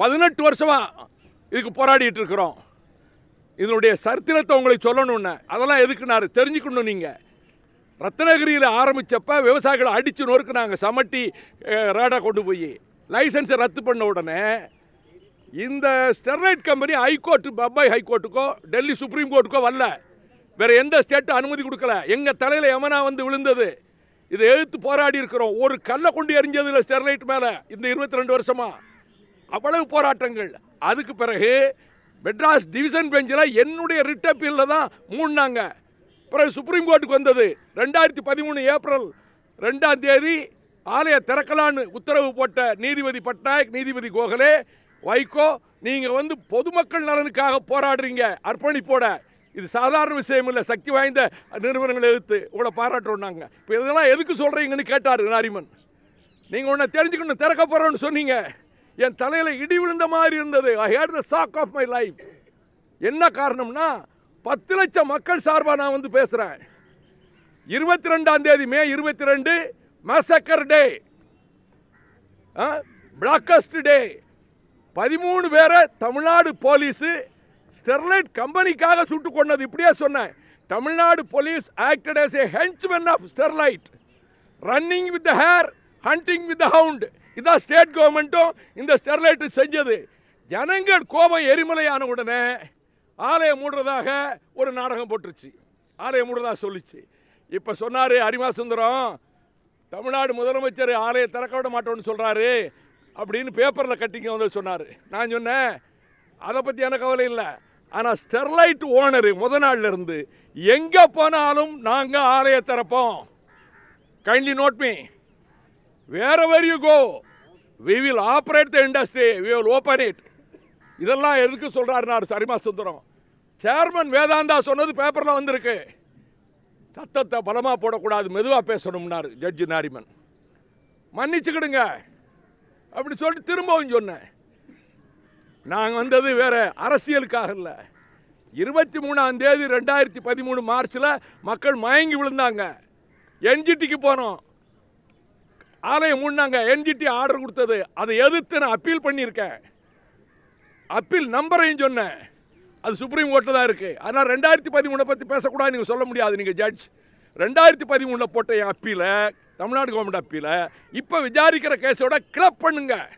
பதினெட்டு வருஷமாக இதுக்கு போராடிட்டு இருக்கிறோம். இதனுடைய சரித்திரத்தை உங்களுக்கு சொல்லணும்னு. அதெல்லாம் எதுக்குனாரு தெரிஞ்சுக்கணும் நீங்கள் ரத்னகிரியில் ஆரம்பித்தப்ப விவசாயிகளை அடித்து நொறுக்குனாங்க சமட்டி ரேடாக ரேடா கொண்டு போய். லைசன்ஸை ரத்து பண்ண உடனே இந்த Sterlite company high court Bombay ஹைகோர்ட்டுக்கோ Delhi supreme கோர்ட்டுக்கோ வரல. வேறு எந்த ஸ்டேட்டும் அனுமதி கொடுக்கல. எங்கள் தலையில் எமனா வந்து விழுந்தது. இதை எழுத்து போராடி இருக்கிறோம். ஒரு கல்லை கொண்டு எரிஞ்சதில்ல ஸ்டெர்லைட் மேலே இந்த இருபத்தி ரெண்டு வருஷமாக அவ்வளவு போராட்டங்கள். அதுக்கு பிறகு மெட்ராஸ் டிவிஷன் பெஞ்சில் என்னுடைய ரிட் அப்பீலில் தான் மூடினாங்க. பிறகு சுப்ரீம் கோர்ட்டுக்கு வந்தது. ரெண்டாயிரத்தி பதிமூணு ஏப்ரல் ரெண்டாம் தேதி ஆலய திறக்கலான்னு உத்தரவு போட்ட நீதிபதி பட்நாயக் நீதிபதி கோகலே வைகோ நீங்கள் வந்து பொதுமக்கள் நலனுக்காக போராடுறீங்க. அர்ப்பணிப்போட. இது சாதாரண விஷயம் இல்லை. சக்தி வாய்ந்த நிறுவனங்களை எதிர்த்து உங்களை பாராட்டுறோம் நாங்கள் இப்போ இதெல்லாம் எதுக்கு சொல்கிறீங்கன்னு கேட்டார் நாரிமன். நீங்கள் ஒன்றை தெரிஞ்சுக்கணும் திறக்க போகிறோன்னு சொன்னீங்க. என் தலையில் இடி விழுந்த மாதிரி இருந்தது. I hate the shock of my life என்ன காரணம்னா பத்து லட்சம் மக்கள் சார்பாக நான் வந்து பேசுகிறேன் இருபத்தி ரெண்டாம் தேதி மே இருபத்தி ரெண்டு மசக்கர் டே பிளாக்கஸ்ட் டே பதிமூணு பேரை தமிழ்நாடு போலீஸு ஸ்டெர்லைட் கம்பெனிக்காக சுட்டு கொண்டது. இப்படியே சொன்னேன். Tamil Nadu police acted as a henchmen of Sterlite running with the hare hunting with the hound இதான் ஸ்டேட் கவர்மெண்ட்டும் இந்த ஸ்டெர்லைட்டு செஞ்சது. ஜனங்கள் கோபம் எரிமலையான உடனே ஆலயம் மூடுறதாக ஒரு நாடகம் போட்டுருச்சு. ஆலயம் மூடுறதாக சொல்லிச்சு. இப்போ சொன்னார் அரிமா சுந்தரம் தமிழ்நாடு முதலமைச்சர் ஆலயம் திறக்க விட மாட்டோம்னு சொல்கிறாரு அப்படின்னு பேப்பரில் கட்டிங்க வந்து சொன்னார். நான் சொன்னேன் அதை பற்றி எனக்கு கவலை இல்லை. ஆனால் ஸ்டெர்லைட் ஓனரு முத நாள்ல இருந்து எங்கே போனாலும் நாங்கள் ஆலயம் திறப்போம். Kindly note me where you go we will operate the industry we will open it இதெல்லாம் எதுக்கு சொல்கிறாருனார் சரிமா சுந்தரம். சேர்மன் வேதாந்தா சொன்னது பேப்பரில் வந்திருக்கு. சத்தத்தை பலமாக போடக்கூடாது மெதுவாக பேசணும்னாரு ஜட்ஜி நாரிமன். மன்னிச்சுக்கிடுங்க. அப்படி சொல்லிட்டு திரும்பவும் சொன்னேன். நாங்கள் வந்தது வேற அரசியலுக்காக இல்லை. இருபத்தி மூணாம் தேதி ரெண்டாயிரத்தி பதிமூணு மார்ச்சில் மக்கள் மயங்கி விழுந்தாங்க. என்ஜிடிக்கு போனோம். ஆலயம் மூடினாங்க. என்ஜிடி ஆர்டர் கொடுத்தது. அதை எதிர்த்து நான் அப்பீல் பண்ணியிருக்கேன். அப்பீல் நம்பரையும் சொன்னேன். அது சுப்ரீம் கோர்ட்டில் தான் இருக்குது ஆனால் ரெண்டாயிரத்தி பதிமூணை பற்றி பேசக்கூடாது நீங்கள் சொல்ல முடியாது நீங்கள் ஜட்ஜ் ரெண்டாயிரத்தி பதிமூணில் போட்ட என் அப்பீலை தமிழ்நாடு கவர்மெண்ட் அப்பீலை இப்போ விசாரிக்கிற கேஸோட கிளப் பண்ணுங்கள்